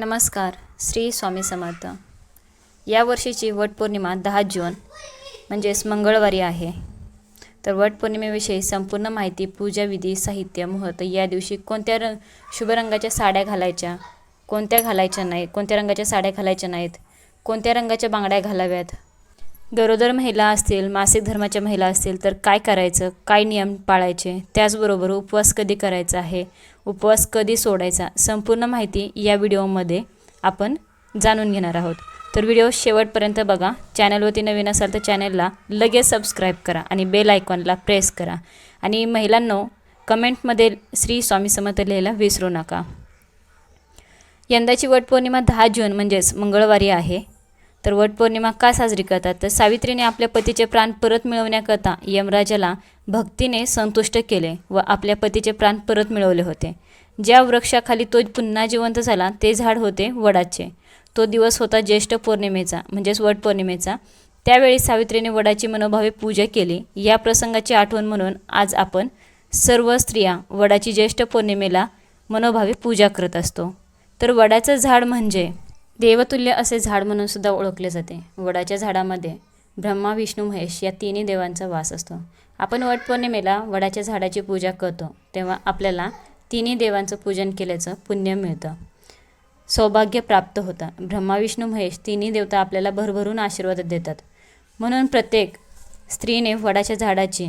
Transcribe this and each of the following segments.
नमस्कार श्री स्वामी समर्थ. या वर्षीची वटपौर्णिमा दहा जून म्हणजेच मंगळवारी आहे. तर वटपौर्णिमेविषयी संपूर्ण माहिती पूजाविधी साहित्य मुहूर्त या दिवशी कोणत्या रंग शुभ रंगाच्या साड्या घालायच्या कोणत्या घालायच्या नाहीत कोणत्या रंगाच्या साड्या घालायच्या नाहीत कोणत्या रंगाच्या बांगड्या घालाव्यात गरोदर महिला असतील मासिक धर्माच्या महिला असतील तर काय करायचं? काय नियम पाळायचे? त्याचबरोबर उपवास कधी करायचा आहे? उपवास कधी सोडायचा? संपूर्ण माहिती या व्हिडिओमध्ये आपण जाणून घेणार आहोत. तर व्हिडिओ शेवटपर्यंत बघा. चॅनलवरती नवीन असाल तर चॅनलला लगेच सबस्क्राईब करा आणि बेल आयकॉनला प्रेस करा. आणि महिलांनो कमेंटमध्ये श्री स्वामी समर्थ लिहायला विसरू नका. यंदाची वटपौर्णिमा दहा जून म्हणजेच मंगळवारी आहे. तर वटपौर्णिमा का साजरी करतात? तर सावित्रीने आपल्या पतीचे प्राण परत मिळवण्याकरता यमराजाला भक्तीने संतुष्ट केले व आपल्या पतीचे प्राण परत मिळवले होते. ज्या वृक्षाखाली तो पुन्हा जिवंत झाला ते झाड होते वडाचे. तो दिवस होता ज्येष्ठ पौर्णिमेचा म्हणजेच वटपौर्णिमेचा त्यावेळी सावित्रीने वडाची मनोभावे पूजा केली. या प्रसंगाची आठवण म्हणून आज आपण सर्व स्त्रिया वडाची ज्येष्ठ पौर्णिमेला मनोभावे पूजा करत असतो. तर वडाचं झाड म्हणजे? देवतुल्य असे झाड म्हणून सुद्धा ओळखले जाते. वडाच्या झाडामध्ये ब्रह्मा विष्णू महेश या तिन्ही देवांचा वास असतो. आपण वटपौर्णिमेला वडाच्या झाडाची पूजा करतो तेव्हा आपल्याला तिन्ही देवांचं पूजन केल्याचं पुण्य मिळतं. सौभाग्य प्राप्त होतं. ब्रह्मा विष्णू महेश तिन्ही देवता आपल्याला भरभरून आशीर्वाद देतात. म्हणून प्रत्येक स्त्रीने वडाच्या झाडाची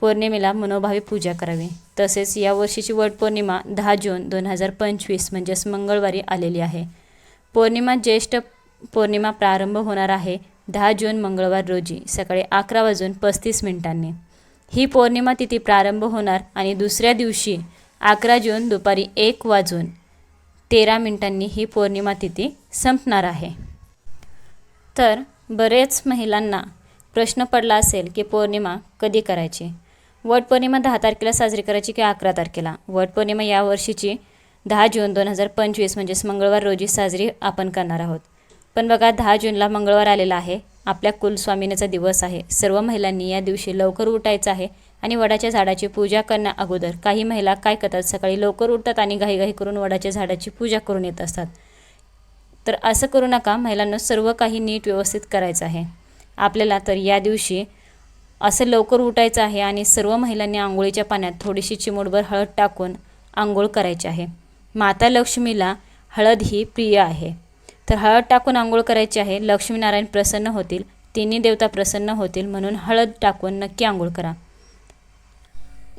पौर्णिमेला मनोभावी पूजा करावी. तसेच या वर्षीची वटपौर्णिमा दहा जून दोन हजार पंचवीस म्हणजेच मंगळवारी आलेली आहे. पौर्णिमा ज्येष्ठ पौर्णिमा प्रारंभ होणार आहे दहा जून मंगळवार रोजी सकाळी अकरा वाजून पस्तीस मिनिटांनी. ही पौर्णिमा तिथी प्रारंभ होणार आणि दुसऱ्या दिवशी अकरा जून दुपारी एक वाजून तेरा मिनिटांनी ही पौर्णिमा तिथी संपणार आहे. तर बरेच महिलांना प्रश्न पडला असेल की पौर्णिमा कधी करायची? वटपौर्णिमा दहा तारखेला साजरी करायची की अकरा तारखेला? वटपौर्णिमा यावर्षीची दहा जून दोन हजार पंचवीस म्हणजेच मंगळवार रोजी साजरी आपण करणार आहोत. पण बघा दहा जूनला मंगळवार आलेला आहे. आपल्या कुलस्वामिनीचा दिवस आहे. सर्व महिलांनी या दिवशी लवकर उठायचं आहे आणि वडाच्या झाडाची पूजा करण्या अगोदर काही महिला काय करतात? सकाळी लवकर उठतात आणि घाईघाई करून वडाच्या झाडाची पूजा करून येत असतात. तर असं करू नका. महिलांना सर्व काही नीट व्यवस्थित करायचं आहे. आपल्याला तर या दिवशी असं लवकर उठायचं आहे आणि सर्व महिलांनी आंघोळीच्या पाण्यात थोडीशी चिमूटभर हळद टाकून आंघोळ करायची आहे. माता लक्ष्मीला हळद ही प्रिय आहे. तर हळद टाकून आंघोळ करायची आहे. लक्ष्मीनारायण प्रसन्न होतील. तिन्ही देवता प्रसन्न होतील म्हणून हळद टाकून नक्की आंघोळ करा.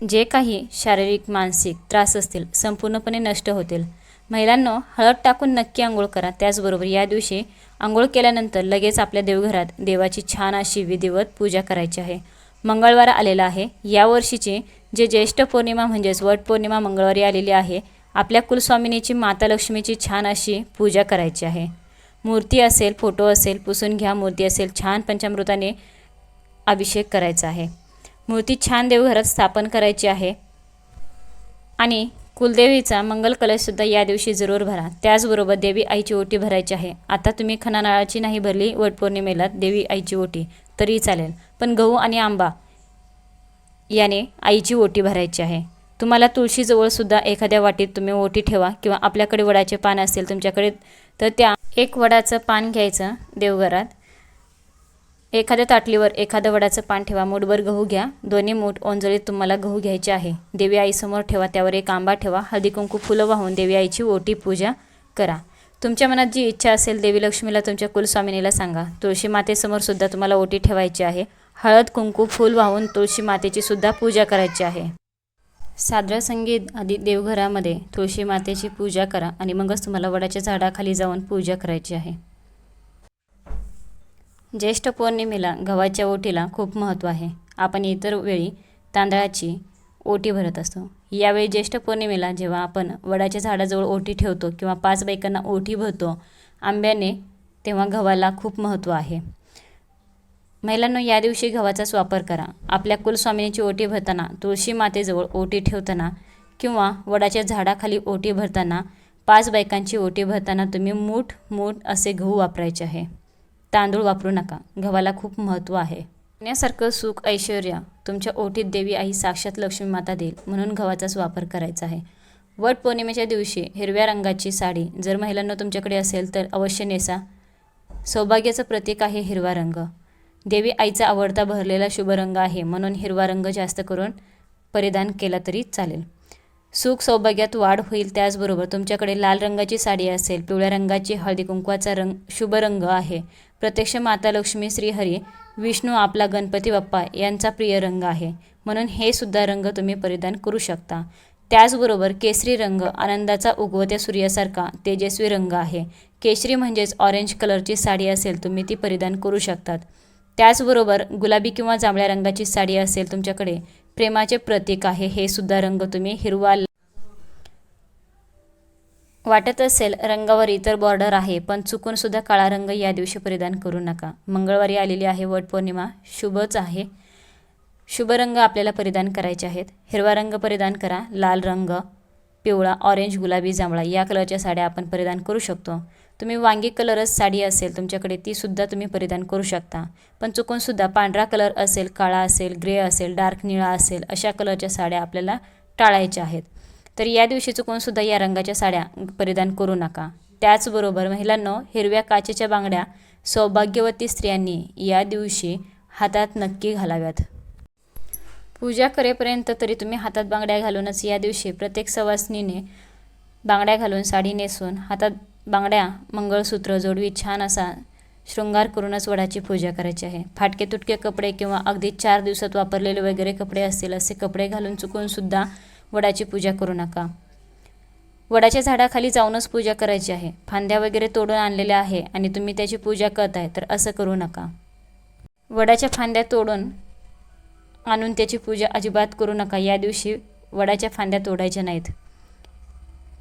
जे काही शारीरिक मानसिक त्रास असतील संपूर्णपणे नष्ट होतील. महिलांनो हळद टाकून नक्की आंघोळ करा. त्याचबरोबर या दिवशी आंघोळ केल्यानंतर लगेच आपल्या देवघरात देवाची छान अशी विधिवत पूजा करायची आहे. मंगळवार आलेला आहे. यावर्षीची जे ज्येष्ठ पौर्णिमा म्हणजेच वट पौर्णिमा मंगळवारी आलेली आहे आपल्या कुलस्वामिनीची माता लक्ष्मीची छान अशी पूजा करायची आहे. मूर्ती असेल फोटो असेल पुसून घ्या मूर्ती असेल छान पंचामृताने अभिषेक करायचा आहे. मूर्ती छान देवघरात स्थापन करायची आहे. आणि कुलदेवीचा मंगल कलशसुद्धा या दिवशी जरूर भरा. त्याचबरोबर देवी आईची ओटी भरायची आहे. आता तुम्ही खनानाळाची नाही भरली वटपौर्णिमेला देवी आईची ओटी तरी चालेल. पण गहू आणि आंबा याने आईची ओटी भरायची आहे. तुम्हाला तुळशीजवळसुद्धा एखाद्या वाटीत तुम्ही ओटी ठेवा किंवा आपल्याकडे वडाचे पान असेल तुमच्याकडे तर त्या एक वडाचं पान घ्यायचं देवघरात. एखाद्या ताटलीवर एखादं वडाचं पान ठेवा मूठभर गहू घ्या. दोन्ही मूठ ओंजळीत तुम्हाला गहू घ्यायचे आहे. देवी आईसमोर ठेवा त्यावर एक आंबा ठेवा हळदी कुंकू फुलं वाहून देवी आईची ओटी पूजा करा. तुमच्या मनात जी इच्छा असेल देवी लक्ष्मीला तुमच्या कुलस्वामिनीला सांगा. तुळशी मातेसमोर सुद्धा तुम्हाला ओटी ठेवायची आहे. हळद कुंकू फूल वाहून तुळशी मातेची सुद्धा पूजा करायची आहे. सादरा संगीत आधी देवघरामध्ये तुळशी मातेची पूजा करा आणि मगच तुम्हाला वडाच्या झाडाखाली जाऊन पूजा करायची आहे. ज्येष्ठ पौर्णिमेला गव्हाच्या ओटीला खूप महत्त्व आहे. आपण इतर वेळी तांदळाची ओटी भरत असतो. यावेळी ज्येष्ठ पौर्णिमेला जेव्हा आपण वडाच्या झाडाजवळ ओटी ठेवतो किंवा पाच बायकांना ओटी भरतो आंब्याने तेव्हा गव्हाला खूप महत्त्व आहे. महिलांनो या दिवशी गव्हाचाच वापर करा. आपल्या कुलस्वामिनीची ओटी भरताना तुळशी मातेजवळ ओटी ठेवताना किंवा वडाच्या झाडाखाली ओटी भरताना पाच बायकांची ओटी भरताना तुम्ही मूठ मूठ असे गहू वापरायचे आहे. तांदूळ वापरू नका. गव्हाला खूप महत्त्व आहे. यासारखं सुख ऐश्वर तुमच्या ओटीत देवी आई साक्षात लक्ष्मी माता देईल म्हणून गव्हाचाच वापर करायचा आहे. वट पौर्णिमेच्या दिवशी हिरव्या रंगाची साडी जर महिलांना तुमच्याकडे असेल तर अवश्य नेसा. सौभाग्याचं प्रतीक आहे हिरवा रंग. देवी आईचा आवडता भरलेला शुभ रंग आहे म्हणून हिरवा रंग जास्त करून परिधान केला तरी चालेल. सुख सौभाग्यात वाढ होईल त्याचबरोबर तुमच्याकडे लाल रंगाची साडी असेल पिवळ्या रंगाची हळदी कुंकवाचा रंग शुभ रंग आहे. प्रत्यक्ष माता लक्ष्मी श्रीहरी विष्णू आपला गणपती बाप्पा यांचा प्रिय रंग आहे म्हणून हे सुद्धा रंग तुम्ही परिधान करू शकता. त्याचबरोबर केसरी रंग आनंदाचा उगवत्या सूर्यासारखा तेजस्वी रंग आहे. केशरी म्हणजेच ऑरेंज कलरची साडी असेल तुम्ही ती परिधान करू शकतात. त्याचबरोबर गुलाबी किंवा जांभळ्या रंगाची साडी असेल तुमच्याकडे प्रेमाचे प्रतीक आहे हे सुद्धा रंग तुम्ही हिरवा वाटत असेल रंगावर इतर बॉर्डर आहे पण चुकून सुद्धा काळा रंग या दिवशी परिधान करू नका. मंगळवारी आलेली आहे वटपौर्णिमा शुभच आहे. शुभ रंग आपल्याला परिधान करायचे आहेत. हिरवा रंग परिधान करा लाल रंग पिवळा ऑरेंज गुलाबी जांभळा या कलरच्या साड्या आपण परिधान करू शकतो. तुम्ही वांगी कलरच साडी असेल तुमच्याकडे ती सुद्धा तुम्ही परिधान करू शकता. पण चुकून सुद्धा पांढरा कलर असेल काळा असेल ग्रे असेल डार्क निळा असेल अशा कलरच्या साड्या आपल्याला टाळायच्या आहेत. तर या दिवशी चुकून सुद्धा या रंगाच्या साड्या परिधान करू नका. त्याचबरोबर महिलांनो हिरव्या काचेच्या बांगड्या सौभाग्यवती स्त्रियांनी या दिवशी हातात नक्की घालाव्यात. पूजा करेपर्यंत तरी तुम्ही हातात बांगड्या घालूनच या दिवशी प्रत्येक सवासनीने बांगड्या घालून साडी नेसून हातात बांगड्या मंगळसूत्र जोडवी छान असा शृंगार करूनच वडाची पूजा करायची आहे. फाटके तुटके कपडे किंवा अगदी चार दिवसात वापरलेले वगैरे कपडे असतील असे कपडे घालून चुकूनसुद्धा वडाची पूजा करू नका. वडाच्या झाडाखाली जाऊनच पूजा करायची आहे. फांद्या वगैरे तोडून आणलेल्या आहे आणि तुम्ही त्याची पूजा करत आहे तर असं करू नका. वडाच्या फांद्या तोडून आणून त्याची पूजा अजिबात करू नका. या दिवशी वडाच्या फांद्या तोडायच्या नाहीत.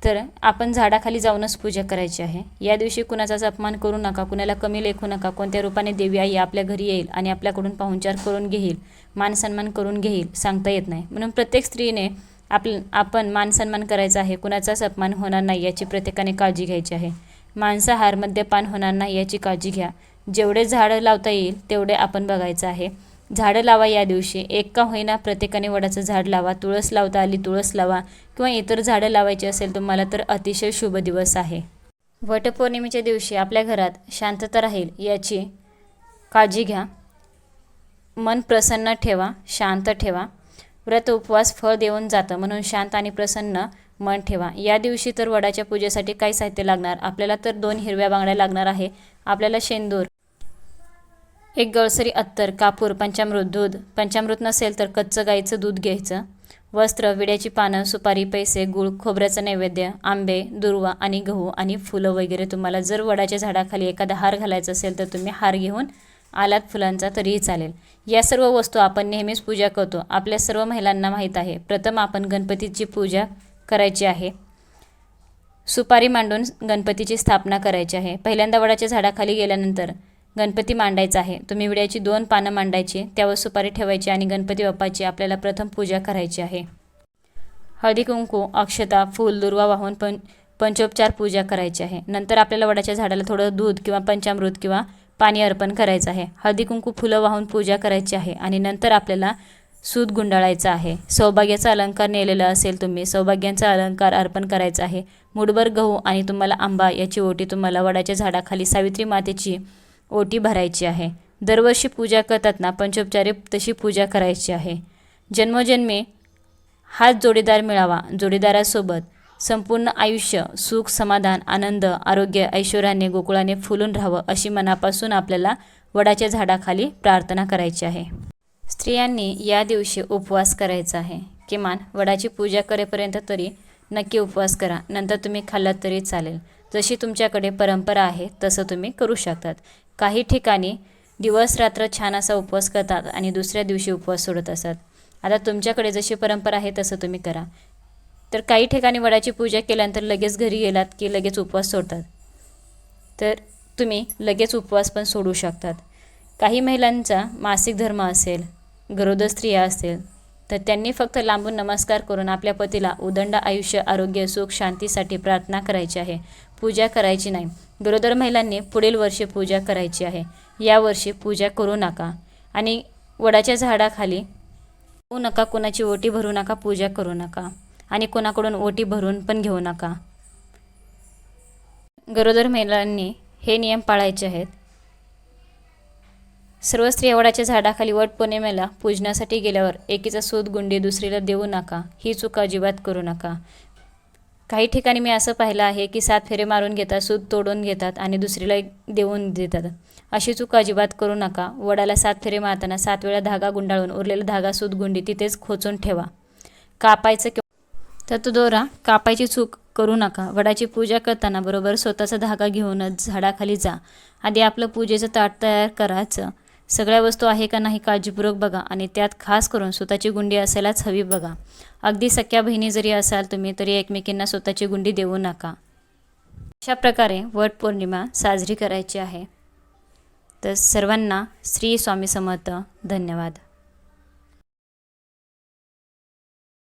तर आपण झाडाखाली जाऊनच पूजा करायची आहे. या दिवशी कुणाचाच अपमान करू नका कुणाला कमी लेखू नका कोणत्या रूपाने देवी आई आपल्या घरी येईल आणि आपल्याकडून पाहुणचार करून घेईल मान सन्मान करून घेईल सांगता येत नाही. म्हणून प्रत्येक स्त्रीने आप आपण मान सन्मान करायचा आहे. कुणाचाच अपमान होणार नाही याची प्रत्येकाने काळजी घ्यायची आहे. मांसाहार मद्यपान होणार नाही याची काळजी घ्या. जेवढे झाडं लावता येईल तेवढे आपण बघायचं आहे. झाडं लावा या दिवशी. एक का होईना प्रत्येकाने वडाचं झाड लावा तुळस लावता आली तुळस लावा किंवा इतर झाडं लावायची असेल तुम्हाला तर अतिशय शुभ दिवस आहे. वटपौर्णिमेच्या दिवशी आपल्या घरात शांतता राहील याची काळजी घ्या. मन प्रसन्न ठेवा शांत ठेवा. व्रत उपवास फळ देऊन जातं. म्हणून शांत आणि प्रसन्न मन ठेवा. या दिवशी तर वडाच्या पूजेसाठी काय साहित्य लागणार? आपल्याला तर दोन हिरव्या बांगड्या लागणार आहे. आपल्याला शेंदूर एक गळसरी अत्तर कापूर पंचामृत दूध. पंचामृत नसेल तर कच्चं गाईचं दूध घ्यायचं. वस्त्र विड्याची पानं सुपारी पैसे गुळ खोबऱ्याचं नैवेद्य आंबे दुर्वा आणि गहू आणि फुलं वगैरे तुम्हाला जर वडाच्या झाडाखाली एखादा हार घालायचा असेल तर तुम्ही हार घेऊन आलात फुलांचा तरीही चालेल. या सर्व वस्तू आपण नेहमीच पूजा करतो. आपल्या सर्व महिलांना माहीत आहे. प्रथम आपण गणपतीची पूजा करायची आहे. सुपारी मांडून गणपतीची स्थापना करायची आहे. पहिल्यांदा वडाच्या झाडाखाली गेल्यानंतर गणपती मांडायचा आहे. तुम्ही विड्याची दोन पानं मांडायची त्यावर सुपारी ठेवायची आणि गणपती बाप्पाची आपल्याला प्रथम पूजा करायची आहे. हळदी कुंकू अक्षता फूल दुर्वा वाहून पण पंचोपचार पूजा करायची आहे. नंतर आपल्याला वडाच्या झाडाला थोडं दूध किंवा पंचामृत किंवा पाणी अर्पण करायचं आहे. हळदी कुंकू फुलं वाहून पूजा करायची आहे आणि नंतर आपल्याला सूत गुंडाळायचा आहे. सौभाग्याचा अलंकार नेलेला असेल तुम्ही सौभाग्यांचा अलंकार अर्पण करायचा आहे. मुठभर गहू आणि तुम्हाला आंबा याची ओटी तुम्हाला वडाच्या झाडाखाली सावित्री मातेची ओटी भरायची आहे. दरवर्षी पूजा करतात ना पंचोपचारे तशी पूजा करायची आहे. जन्मोजन्मी हाच जोडीदार मिळावा जोडीदारासोबत संपूर्ण आयुष्य सुख समाधान आनंद आरोग्य ऐश्वर्याने गोकुळाने फुलून राहावं अशी मनापासून आपल्याला वडाच्या झाडाखाली प्रार्थना करायची आहे. स्त्रियांनी या दिवशी उपवास करायचा आहे. किमान वडाची पूजा करेपर्यंत तरी नक्की उपवास करा. नंतर तुम्ही खाल्लात तरी चालेल. जशी तुमच्याकडे परंपरा आहे तसं तुम्ही करू शकतात. काही ठिकाणी दिवस रात्र छान असा उपवास करतात आणि दुसऱ्या दिवशी उपवास सोडत असतात. आता तुमच्याकडे जशी परंपरा आहे तसं तुम्ही करा. तर काही ठिकाणी वडाची पूजा केल्यानंतर लगेच घरी गेलात की लगेच उपवास सोडतात. तर तुम्ही लगेच उपवास पण सोडू शकतात. काही महिलांचा मासिक धर्म असेल गरोदर स्त्रिया असेल तर त्यांनी फक्त लांबून नमस्कार करून आपल्या पतीला उदंड आयुष्य आरोग्य सुख शांतीसाठी प्रार्थना करायची आहे. पूजा करायची नाही. गरोदर महिलांनी पुढील वर्षी पूजा करायची आहे. यावर्षी पूजा करू नका. आणि वडाच्या झाडाखाली होऊ नका कोणाची ओटी भरू नका पूजा करू नका. आणि कोणाकडून ओटी भरून पण घेऊ नका. गरोदर महिलांनी हे नियम पाळायचे आहेत. सर्व स्त्रिया वडाच्या झाडाखाली वट पौर्णिमेला पूजनासाठी गेल्यावर एकीचा सूत गुंडी दुसरीला देऊ नका. ही चूक अजिबात करू नका. काही ठिकाणी मी असं पाहिलं आहे की सात फेरे मारून घेतात सूत तोडून घेतात आणि दुसरीला एक देऊन देतात. अशी चूक अजिबात करू नका. वडाला सात फेरे मारताना सात वेळा धागा गुंडाळून उरलेला धागा सूत गुंडी तिथेच खोचून ठेवा. कापायचं किंवा तर तो दोरा कापायची चूक करू नका. वडाची पूजा करताना बरोबर स्वतःचा धागा घेऊनच झाडाखाली जा. आधी आपलं पूजेचं ताट तयार करायचं. सगळ्या वस्तू आहे का नाही काळजीपूर्वक बघा आणि त्यात खास करून स्वतःची गुंडी असायलाच हवी बघा. अगदी सख्या बहिणी जरी असाल तुम्ही तरी एकमेकींना स्वतःची गुंडी देऊ नका. अशा प्रकारे वट पौर्णिमा साजरी करायची आहे. तर सर्वांना श्री स्वामी समर्थ. धन्यवाद.